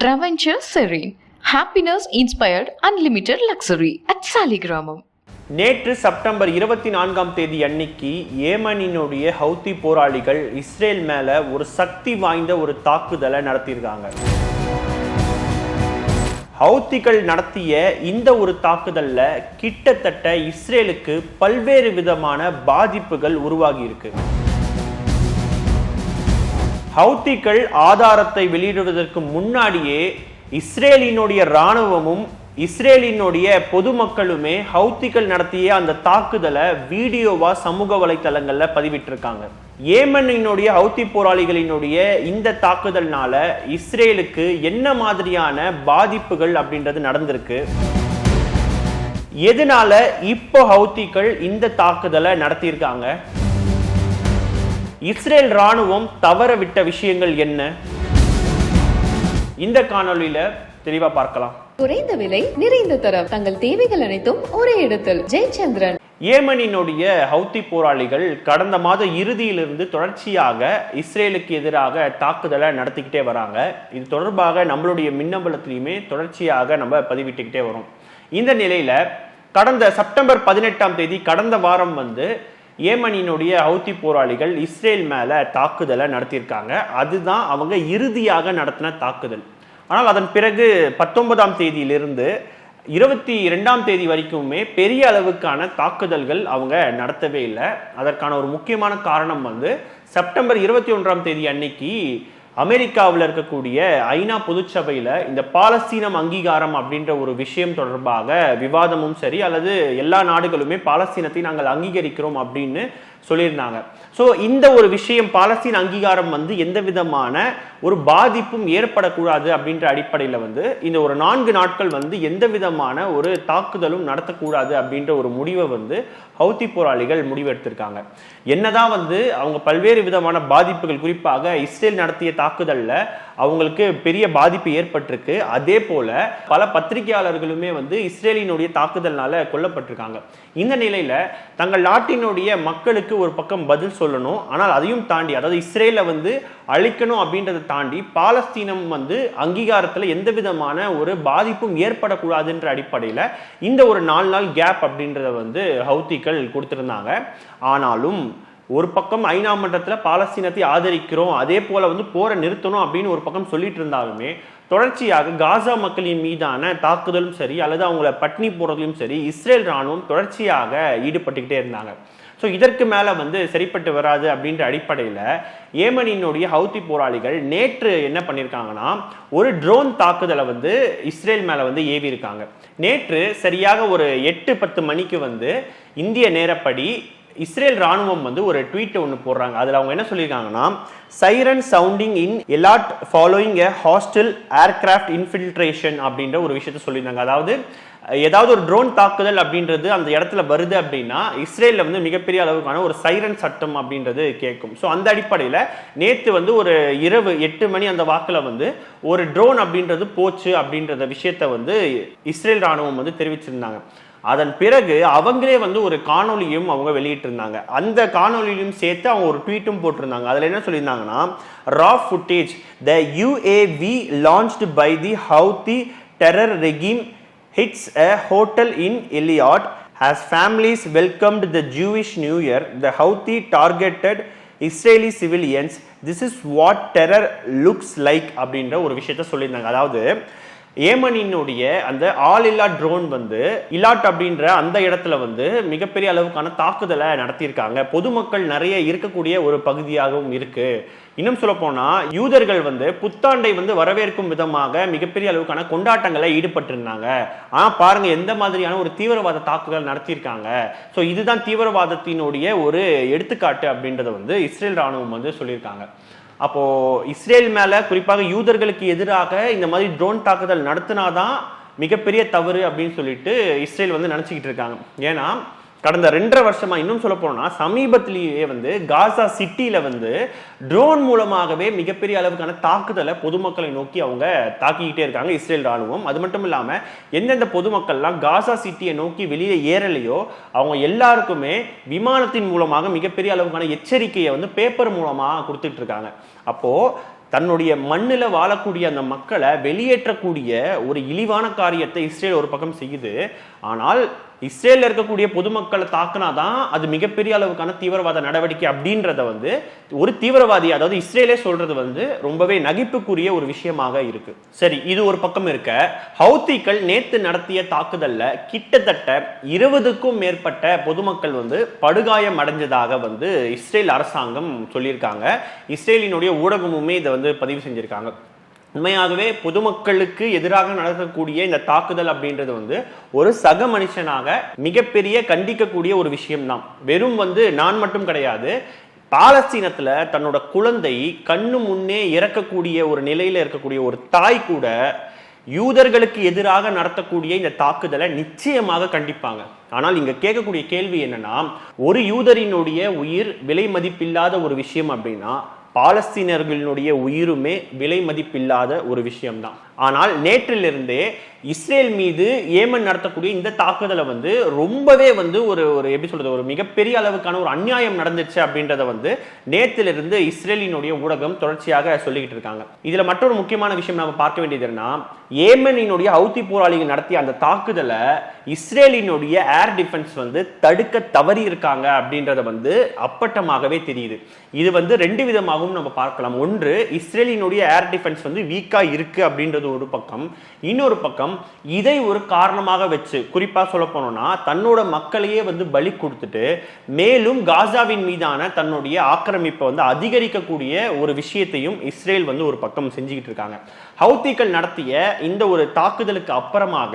Traventure Serene. Happiness inspired unlimited luxury at கிராமம் நேற்று September இருபத்தி நான்காம் தேதி அன்னைக்கு ஏமனினுடைய ஹவுத்தி போராளிகள் இஸ்ரேல் மேலே ஒரு சக்தி வாய்ந்த ஒரு தாக்குதலை நடத்தியிருக்காங்க ஹவுத்திகள் நடத்திய இந்த ஒரு தாக்குதலில் கிட்டத்தட்ட இஸ்ரேலுக்கு பல்வேறு விதமான பாதிப்புகள் உருவாகி இருக்கு ஹவுத்திகள் ஆதாரத்தை வெளியிடுவதற்கு முன்னாடியே இஸ்ரேலினுடைய இராணுவமும் இஸ்ரேலினுடைய பொதுமக்களுமே ஹவுத்திகள் நடத்திய அந்த தாக்குதலை வீடியோவா சமூக வலைத்தளங்கள்ல பதிவிட்டிருக்காங்க. ஏமனினுடைய ஹவுத்தி போராளிகளினுடைய இந்த தாக்குதல்னால இஸ்ரேலுக்கு என்ன மாதிரியான பாதிப்புகள் அப்படின்றது நடந்திருக்கு. எதனால இப்போ ஹவுத்திகள் இந்த தாக்குதலை நடத்தியிருக்காங்க? இஸ்ரேல் ராணுவம் தவற விட்ட விஷயங்கள் என்ன? இந்த காணொளியில தெளிவா பார்க்கலாம். குறைந்த விலை நிறைந்த தரம். தங்கள் தேவைகள் அனைத்தும் ஒரே இடத்தில். ஜெயச்சந்திரன். ஏமனினுடைய ஹவுத்தி போராளிகள் கடந்த மாத இறுதியிலிருந்து தொடர்ச்சியாக இஸ்ரேலுக்கு எதிராக தாக்குதலை நடத்திக்கிட்டே வராங்க. இது தொடர்பாக நம்மளுடைய மின்னம்பலத்திலையுமே தொடர்ச்சியாக நம்ம பதிவிட்டுக்கிட்டே வரோம். இந்த நிலையில கடந்த செப்டம்பர் பதினெட்டாம் தேதி கடந்த வாரம் வந்து ஏமனினுடைய ஹவுத்தி போராளிகள் இஸ்ரேல் மேலே தாக்குதலை நடத்தியிருக்காங்க. அதுதான் அவங்க இறுதியாக நடத்தின தாக்குதல். ஆனால் அதன் பிறகு பத்தொன்பதாம் தேதியிலிருந்து இருபத்தி இரண்டாம் தேதி வரைக்குமே பெரிய அளவுக்கான தாக்குதல்கள் அவங்க நடத்தவே இல்லை. அதற்கான ஒரு முக்கியமான காரணம் வந்து செப்டம்பர் இருபத்தி ஒன்றாம் தேதி அன்னைக்கு அமெரிக்காவில் இருக்கக்கூடிய ஐநா பொதுச்சபையில் இந்த பாலஸ்தீனம் அங்கீகாரம் அப்படின்ற ஒரு விஷயம் தொடர்பாக விவாதமும் சரி அல்லது எல்லா நாடுகளுமே பாலஸ்தீனத்தை நாங்கள் அங்கீகரிக்கிறோம் அப்படின்னு சொல்லியிருந்தாங்க. ஸோ இந்த ஒரு விஷயம் பாலஸ்தீன் அங்கீகாரம் வந்து எந்த விதமான ஒரு பாதிப்பும் ஏற்படக்கூடாது அப்படின்ற அடிப்படையில் வந்து இந்த ஒரு நான்கு நாட்கள் வந்து எந்த விதமான ஒரு தாக்குதலும் நடத்தக்கூடாது அப்படின்ற ஒரு முடிவை வந்து ஹவுத்தி போராளிகள் முடிவெடுத்திருக்காங்க. என்னதான் வந்து அவங்க பல்வேறு விதமான பாதிப்புகள் குறிப்பாக இஸ்ரேல் நடத்திய தாக்குதலில் அவங்களுக்கு பெரிய பாதிப்பு ஏற்பட்டிருக்கு. அதே போல பல பத்திரிகையாளர்களுமே வந்து இஸ்ரேலினுடைய தாக்குதல்னால கொல்லப்பட்டிருக்காங்க. இந்த நிலையில தங்கள் நாட்டினுடைய மக்களுக்கு ஒரு பக்கம் பதில் சொல்லணும். ஆனால் அதையும் தாண்டி அதாவது இஸ்ரேலை வந்து அழிக்கணும் அப்படின்றத தாண்டி பாலஸ்தீனம் வந்து அங்கீகாரத்தில் எந்த விதமான ஒரு பாதிப்பும் ஏற்படக்கூடாதுன்ற அடிப்படையில் இந்த ஒரு நாலு நாள் கேப் அப்படின்றத வந்து ஹவுத்திகள் கொடுத்துருந்தாங்க. ஆனாலும் ஒரு பக்கம் ஐநா மன்றத்தில் பாலஸ்தீனத்தை ஆதரிக்கிறோம் அதே போல வந்து போரை நிறுத்தணும் அப்படின்னு ஒரு பக்கம் சொல்லிட்டு இருந்தாலுமே தொடர்ச்சியாக காசா மக்களின் மீதான தாக்குதலும் சரி அல்லது அவங்கள பட்னி போடுறதுலையும் சரி இஸ்ரேல் ராணுவம் தொடர்ச்சியாக ஈடுபட்டுக்கிட்டே இருந்தாங்க. ஸோ இதற்கு மேலே வந்து சரிப்பட்டு வராது அப்படின்ற அடிப்படையில் ஏமனினுடைய ஹவுத்தி போராளிகள் நேற்று என்ன பண்ணியிருக்காங்கன்னா ஒரு ட்ரோன் தாக்குதலை வந்து இஸ்ரேல் மேலே வந்து ஏவி இருக்காங்க நேற்று சரியாக ஒரு எட்டு பத்து மணிக்கு வந்து இந்திய நேரப்படி இஸ்ரேல் ராணுவம் வந்து ஒரு ட்வீட் ஒன்று போடுறாங்க. அதில் அவங்க என்ன சொல்லியிருக்காங்கன்னா siren sounding in Eilat following a hostile aircraft infiltration அப்படின்ற ஒரு விஷயத்த சொல்லியிருந்தாங்க. அதாவது ஏதாவது ஒரு ட்ரோன் தாக்குதல் அப்படின்றது அந்த இடத்துல வருது அப்படின்னா இஸ்ரேலில் வந்து மிகப்பெரிய அளவுக்கான ஒரு சைரன் சட்டம் அப்படின்றது கேட்கும். ஸோ அந்த அடிப்படையில் நேற்று வந்து ஒரு இரவு எட்டு மணி அந்த வாக்கில் வந்து ஒரு ட்ரோன் அப்படின்றது போச்சு அப்படின்றத விஷயத்த வந்து இஸ்ரேல் ராணுவம் வந்து தெரிவிச்சிருந்தாங்க. அதன் பிறகு அவங்களே வந்து ஒரு காணொலியும் அவங்க வெளியிட்டிருந்தாங்க. அந்த காணொலியும் சேர்த்து அவங்க ஒரு ட்வீட்டும் போட்டிருந்தாங்க. அதில் என்ன சொல்லியிருந்தாங்கன்னா raw footage the UAV launched by the Houthi terror regime hits a hotel in Eliot has families welcomed the Jewish New Year the Houthi targeted Israeli civilians this is what terror looks like அப்படின்ற ஒரு விஷயத்த சொல்லியிருந்தாங்க. அதாவது ஏமனினுடைய அந்த all இல்லா drone வந்து இலாட் அப்படின்ற அந்த இடத்துல வந்து மிகப்பெரிய அளவுக்கான தாக்குதலை நடத்தியிருக்காங்க. பொதுமக்கள் நிறைய இருக்கக்கூடிய ஒரு பகுதியாகவும் இருக்கு. இன்னும் சொல்ல போனா யூதர்கள் வந்து புத்தாண்டை வந்து வரவேற்கும் விதமாக மிகப்பெரிய அளவுக்கான கொண்டாட்டங்களை ஈடுபட்டிருந்தாங்க. ஆனா பாருங்க எந்த மாதிரியான ஒரு தீவிரவாத தாக்குதல் நடத்தியிருக்காங்க. ஸோ இதுதான் தீவிரவாதத்தினுடைய ஒரு எடுத்துக்காட்டு அப்படின்றத வந்து இஸ்ரேல் ராணுவம் வந்து சொல்லியிருக்காங்க. அப்போ இஸ்ரேல் மேல குறிப்பாக யூதர்களுக்கு எதிராக இந்த மாதிரி ட்ரோன் தாக்குதல் நடத்தினாதான் மிகப்பெரிய தவறு அப்படின்னு சொல்லிட்டு இஸ்ரேல் வந்து நினைச்சுக்கிட்டு இருக்காங்க. ஏன்னா கடந்த ரெண்டரை வருஷமா இன்னும் சொல்ல போனோம்னா சமீபத்திலேயே வந்து காசா சிட்டியில வந்து ட்ரோன் மூலமாகவே மிகப்பெரிய அளவுக்கான தாக்குதலை பொதுமக்களை நோக்கி அவங்க தாக்கிக்கிட்டே இருக்காங்க இஸ்ரேல் ராணுவம். அது மட்டும் இல்லாம எந்தெந்த பொதுமக்கள்லாம் காசா சிட்டியை நோக்கி வெளியே ஏறலையோ அவங்க எல்லாருக்குமே விமானத்தின் மூலமாக மிகப்பெரிய அளவுக்கான எச்சரிக்கையை வந்து பேப்பர் மூலமா கொடுத்துட்டு இருக்காங்க. அப்போ தன்னுடைய மண்ணில் வாழக்கூடிய அந்த மக்களை வெளியேற்றக்கூடிய ஒரு இழிவான காரியத்தை இஸ்ரேல் ஒரு பக்கம் செய்யுது. ஆனால் இஸ்ரேலில் இருக்கக்கூடிய பொதுமக்களை தாக்குனாதான் அது மிகப்பெரிய அளவுக்கான தீவிரவாத நடவடிக்கை அப்படின்றத வந்து ஒரு தீவிரவாதி அதாவது இஸ்ரேலே சொல்றது வந்து ரொம்பவே நகைப்புக்குரிய ஒரு விஷயமாக இருக்கு. சரி இது ஒரு பக்கம் இருக்க. ஹவுத்திகள் நேத்து நடத்திய தாக்குதல்ல கிட்டத்தட்ட இருபதுக்கும் மேற்பட்ட பொதுமக்கள் வந்து படுகாயம் அடைஞ்சதாக வந்து இஸ்ரேல் அரசாங்கம் சொல்லியிருக்காங்க. இஸ்ரேலினுடைய ஊடகமுமே இதை வந்து பதிவு செஞ்சிருக்காங்க. உண்மையாகவே பொதுமக்களுக்கு எதிராக நடக்கக்கூடிய இந்த தாக்குதல் அப்படின்றது வந்து ஒரு சக மனுஷனாக மிகப்பெரிய கண்டிக்கக்கூடிய ஒரு விஷயம்தான். வெறும் வந்து நான் மட்டும் கிடையாது பாலஸ்தீனத்துல தன்னோட குழந்தை கண்ணு முன்னே இறக்கக்கூடிய ஒரு நிலையில இருக்கக்கூடிய ஒரு தாய் கூட யூதர்களுக்கு எதிராக நடத்தக்கூடிய இந்த தாக்குதலை நிச்சயமாக கண்டிப்பாங்க. ஆனால் இங்க கேட்கக்கூடிய கேள்வி என்னன்னா ஒரு யூதரினுடைய உயிர் விலை மதிப்பில்லாத ஒரு விஷயம் அப்படின்னா பாலஸ்தீனர்களினுடைய உயிருமே விலை மதிப்பில்லாத ஒரு விஷயம்தான். ஆனால் நேற்றிலிருந்தே இஸ்ரேல் மீது ஏமன் நடத்தக்கூடிய இந்த தாக்குதலை வந்து ரொம்பவே வந்து ஒரு ஒரு எப்படி சொல்றது ஒரு மிகப்பெரிய அளவுக்கான ஒரு அநியாயம் நடந்துச்சு அப்படின்றத வந்து நேற்றிலிருந்து இஸ்ரேலினுடைய ஊடகம் தொடர்ச்சியாக சொல்லிக்கிட்டு இருக்காங்க. இதுல மற்றொரு முக்கியமான விஷயம் நம்ம பார்க்க வேண்டியது என்னன்னா ஏமனினுடைய ஹவுத்தி போராளிகள் நடத்திய அந்த தாக்குதலை இஸ்ரேலினுடைய ஏர் டிஃபென்ஸ் வந்து தடுக்க தவறி இருக்காங்க அப்படின்றத வந்து அப்பட்டமாகவே தெரியுது. இது வந்து ரெண்டு விதமாகவும் நம்ம பார்க்கலாம். ஒன்று இஸ்ரேலினுடைய ஏர் டிஃபென்ஸ் வந்து வீக்கா இருக்கு அப்படின்றது ஒரு பக்கம் இன்னொரு பக்கம் இதை ஒரு காரணமாக வச்சு குறிப்பாக சொல்ல போனோம்னா தன்னோட மக்களையே வந்து பலி கொடுத்துட்டு மேலும் காசாவின் மீதான தன்னுடைய ஆக்கிரமிப்பை வந்து அதிகரிக்கக்கூடிய ஒரு விஷயத்தையும் இஸ்ரேல் வந்து ஒரு பக்கம் செஞ்சுக்கிட்டு இருக்காங்க. ஹவுத்திகள் நடத்திய இந்த ஒரு தாக்குதலுக்கு அப்புறமாக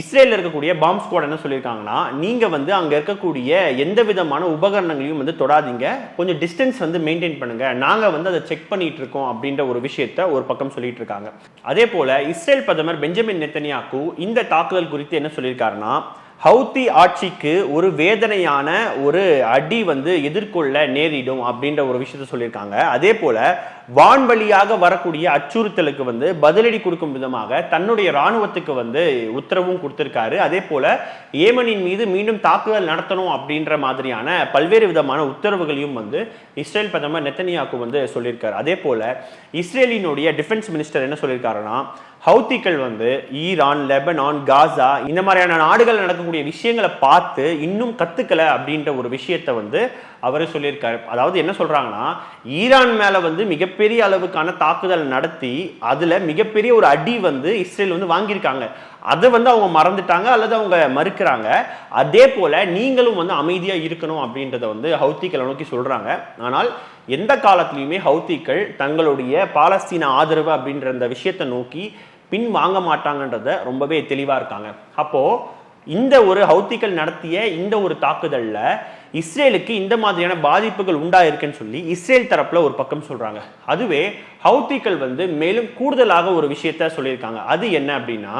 இஸ்ரேல் இருக்கக்கூடிய பாம்ப் ஸ்குவாட் என்ன சொல்லியிருக்காங்கன்னா நீங்க வந்து அங்க இருக்கக்கூடிய எந்த விதமான உபகரணங்களையும் வந்து தொடாதீங்க. கொஞ்சம் டிஸ்டன்ஸ் வந்து மெயின்டைன் பண்ணுங்க. நாங்க வந்து அதை செக் பண்ணிட்டு இருக்கோம் அப்படின்ற ஒரு விஷயத்த ஒரு பக்கம் சொல்லிட்டு இருக்காங்க. அதே போல இஸ்ரேல் பிரதமர் பெஞ்சமின் நெத்தனியாக்கு இந்த தாக்குதல் குறித்து என்ன சொல்லியிருக்காருன்னா ஹவுத்தி ஆட்சிக்கு ஒரு வேதனையான ஒரு அடி வந்து எதிர்கொள்ள நேரிடும் அப்படின்ற ஒரு விஷயத்த சொல்லியிருக்காங்க. அதே போல வான்வழியாக வரக்கூடிய அச்சுறுத்தலுக்கு வந்து பதிலடி கொடுக்கும் விதமாக தன்னுடைய ராணுவத்துக்கு வந்து உத்தரவும் கொடுத்திருக்காரு. அதே போல ஏமனின் மீது மீண்டும் தாக்குதல் நடத்தணும் அப்படின்ற மாதிரியான பல்வேறு விதமான உத்தரவுகளையும் வந்து இஸ்ரேல் பிரதமர் நெத்தனியாக்கு வந்து சொல்லியிருக்காரு. அதே போல இஸ்ரேலினுடைய டிஃபென்ஸ் மினிஸ்டர் என்ன சொல்லியிருக்காருன்னா ஹவுத்திகள் வந்து ஈரான் லெபனான் காசா இந்த மாதிரியான நாடுகள் நடக்கக்கூடிய விஷயங்களை பார்த்து இன்னும் கத்துக்கல அப்படின்ற ஒரு விஷயத்த வந்து அவர் சொல்லியிருக்காரு. அதாவது என்ன சொல்றாங்கன்னா ஈரான் மேல வந்து மிகப்பெரிய அளவுக்கான தாக்குதல் நடத்தி அதுல மிகப்பெரிய ஒரு அடி வந்து இஸ்ரேல் வந்து வாங்கியிருக்காங்க. அதை வந்து அவங்க மறந்துட்டாங்க அல்லது அவங்க மறுக்கிறாங்க. அதே போல நீங்களும் வந்து அமைதியா இருக்கணும் அப்படின்றத வந்து ஹவுத்திகளை நோக்கி சொல்றாங்க. ஆனால் எந்த காலத்திலையுமே ஹவுத்திகள் தங்களுடைய பாலஸ்தீன ஆதரவு அப்படின்ற அந்த விஷயத்தை நோக்கி பின் வாங்க மாட்டாங்கன்றத ரொம்பவே தெளிவாக இருக்காங்க. அப்போது இந்த ஒரு ஹவுத்திகள் நடத்திய இந்த ஒரு தாக்குதலில் இஸ்ரேலுக்கு இந்த மாதிரியான பாதிப்புகள் உண்டாயிருக்குன்னு சொல்லி இஸ்ரேல் தரப்பில் ஒரு பக்கம் சொல்கிறாங்க அதுவே ஹவுத்திகள் வந்து மேலும் கூடுதலாக ஒரு விஷயத்த சொல்லியிருக்காங்க. அது என்ன அப்படின்னா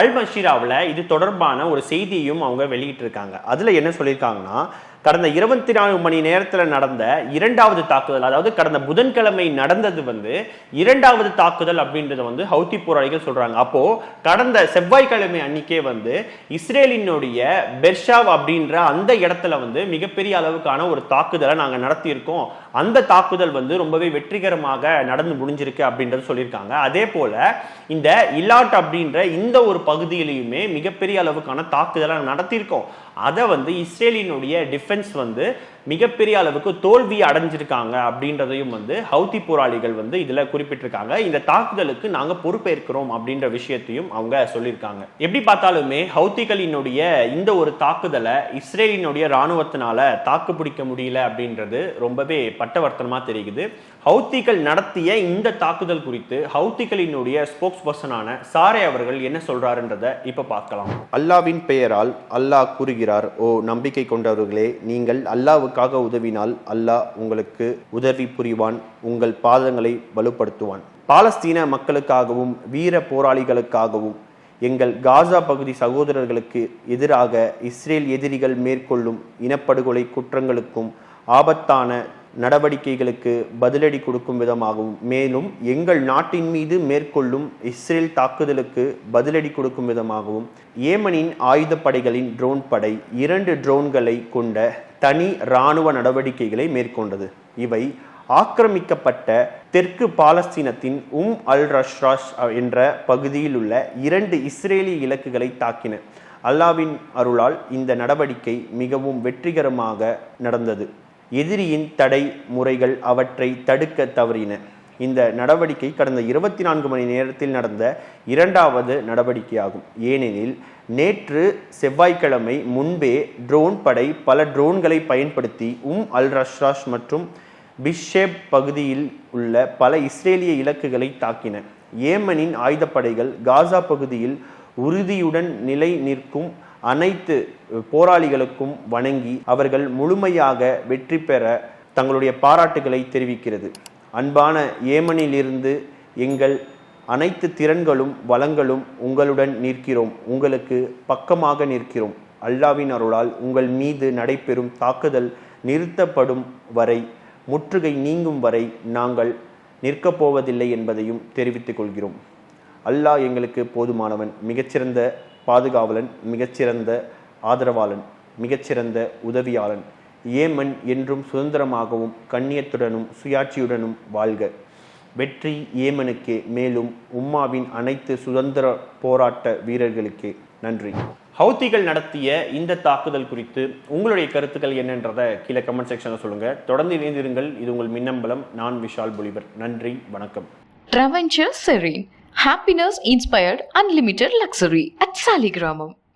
அல் மஷீராவில் இது தொடர்பான ஒரு செய்தியையும் அவங்க வெளியிட்டிருக்காங்க. அதில் என்ன சொல்லியிருக்காங்கன்னா கடந்த இருபத்தி நாலு மணி நேரத்தில் நடந்த இரண்டாவது தாக்குதல் அதாவது கடந்த புதன்கிழமை நடந்தது வந்து இரண்டாவது தாக்குதல் அப்படின்றத வந்து ஹவுத்தி போராளிகள் சொல்றாங்க. அப்போ கடந்த செவ்வாய்க்கிழமை அன்னைக்கே வந்து இஸ்ரேலினுடைய பெர்ஷாவ் அப்படின்ற அந்த இடத்துல வந்து மிகப்பெரிய அளவுக்கான ஒரு தாக்குதலை நாங்கள் நடத்தியிருக்கோம். அந்த தாக்குதல் வந்து ரொம்பவே வெற்றிகரமாக நடந்து முடிஞ்சிருக்கு அப்படின்றது சொல்லியிருக்காங்க. அதே போல இந்த இலாட் அப்படின்ற இந்த ஒரு பகுதியிலையுமே மிகப்பெரிய அளவுக்கான தாக்குதலை நடத்தியிருக்கோம். அதை வந்து இஸ்ரேலினுடைய டிஃபென்ஸ் வந்து மிகப்பெரிய அளவுக்கு தோல்வி அடைஞ்சிருக்காங்க அப்படின்றதையும் வந்து ஹவுதி போராளிகள் வந்து இதுல குறிப்பிட்டிருக்காங்க. இந்த தாக்குதலுக்கு நாங்க பொறுப்பேற்கிறோம் அப்படின்ற விஷயத்தையும் அவங்க சொல்லியிருக்காங்க. எப்படி பார்த்தாலுமே ஹவுதிகளினுடைய இந்த ஒரு தாக்குதலை இஸ்ரேலினுடைய இராணுவத்தினால தாக்கு பிடிக்க முடியல அப்படின்றது ரொம்பவே பட்டவர்த்தனமா தெரியுது. ஹவுத்திகள் நடத்திய இந்த தாக்குதல் குறித்து ஹவுத்திகளினுடைய ஸ்போக்ஸ் பர்சனான சாரே அவர்கள் என்ன சொல்றாருன்றத இப்ப பார்க்கலாம். அல்லாவின் பெயரால் அல்லாஹ் கூறுகிறார் ஓ நம்பிக்கை கொண்டவர்களே நீங்கள் அல்லாவுக்காக உதவினால் அல்லாஹ் உங்களுக்கு உதவி புரிவான் உங்கள் பாதங்களை வலுப்படுத்துவான். பாலஸ்தீன மக்களுக்காகவும் வீர போராளிகளுக்காகவும் எங்கள் காசா பகுதி சகோதரர்களுக்கு எதிராக இஸ்ரேல் எதிரிகள் மேற்கொள்ளும் இனப்படுகொலை குற்றங்களுக்கும் ஆபத்தான நடவடிக்கைகளுக்கு பதிலடி கொடுக்கும் விதமாகவும் மேலும் எங்கள் நாட்டின் மீது மேற்கொள்ளும் இஸ்ரேல் தாக்குதலுக்கு பதிலடி கொடுக்கும் விதமாகவும் ஏமனின் ஆயுதப்படைகளின் ட்ரோன் படை இரண்டு ட்ரோன்களை கொண்ட தனி இராணுவ நடவடிக்கைகளை மேற்கொண்டது. இவை ஆக்கிரமிக்கப்பட்ட தெற்கு பாலஸ்தீனத்தின் உம் அல் ரஷ்ராஷ் என்ற பகுதியில் உள்ள இரண்டு இஸ்ரேலிய இலக்குகளை தாக்கின. அல்லாவின் அருளால் இந்த நடவடிக்கை மிகவும் வெற்றிகரமாக நடந்தது. எதிரியின் தடை முறைகள் அவற்றை தடுக்க தவறின. இந்த நடவடிக்கை கடந்த இருபத்தி நான்கு மணி நேரத்தில் நடந்த இரண்டாவது நடவடிக்கையாகும். ஏனெனில் நேற்று செவ்வாய்க்கிழமை முன்பே ட்ரோன் படை பல ட்ரோன்களை பயன்படுத்தி உம் அல் ரஷ்ராஷ் மற்றும் பிஷேப் பகுதியில் உள்ள பல இஸ்ரேலிய இலக்குகளை தாக்கின. ஏமனின் ஆயுதப்படைகள் காசா பகுதியில் உறுதியுடன் நிலை நிற்கும் அனைத்து போராளிகளுக்கும் வணங்கி அவர்கள் முழுமையாக வெற்றி பெற தங்களுடைய பாராட்டுகளை தெரிவிக்கிறது. அன்பான ஏமனிலிருந்து எங்கள் அனைத்து திறன்களும் வளங்களும் உங்களுடன் நிற்கிறோம். உங்களுக்கு பக்கமாக நிற்கிறோம். அல்லாவின் அருளால் உங்கள் மீது நடைபெறும் தாக்குதல் நிறுத்தப்படும் வரை முற்றுகை நீங்கும் வரை நாங்கள் நிற்கப் போவதில்லை என்பதையும் தெரிவித்துக் கொள்கிறோம். அல்லாஹ் எங்களுக்கு போதுமானவன் மிகச்சிறந்த பாதுகாவலன் மிகச்சிறந்த ஆதரவாளன் மிகச்சிறந்த உதவியாளன். ஏமன் என்றும் சுதந்திரமாகவும் கண்ணியத்துடனும் சுயாட்சியுடனும் வாழ்க. வெற்றி ஏமனுக்கே மேலும் உம்மாவின் அனைத்து சுதந்திர போராட்ட வீரர்களுக்கே நன்றி. ஹவுத்திகள் நடத்திய இந்த தாக்குதல் குறித்து உங்களுடைய கருத்துக்கள் என்னன்றதை கீழே கமெண்ட் செக்ஷனில் சொல்லுங்கள் தொடர்ந்து இணைந்திருங்கள். இது உங்கள் மின்னம்பலம். நான் விஷால் பொலிவர். நன்றி. வணக்கம். Traventure Serene. Happiness inspired unlimited luxury. At Saligramam.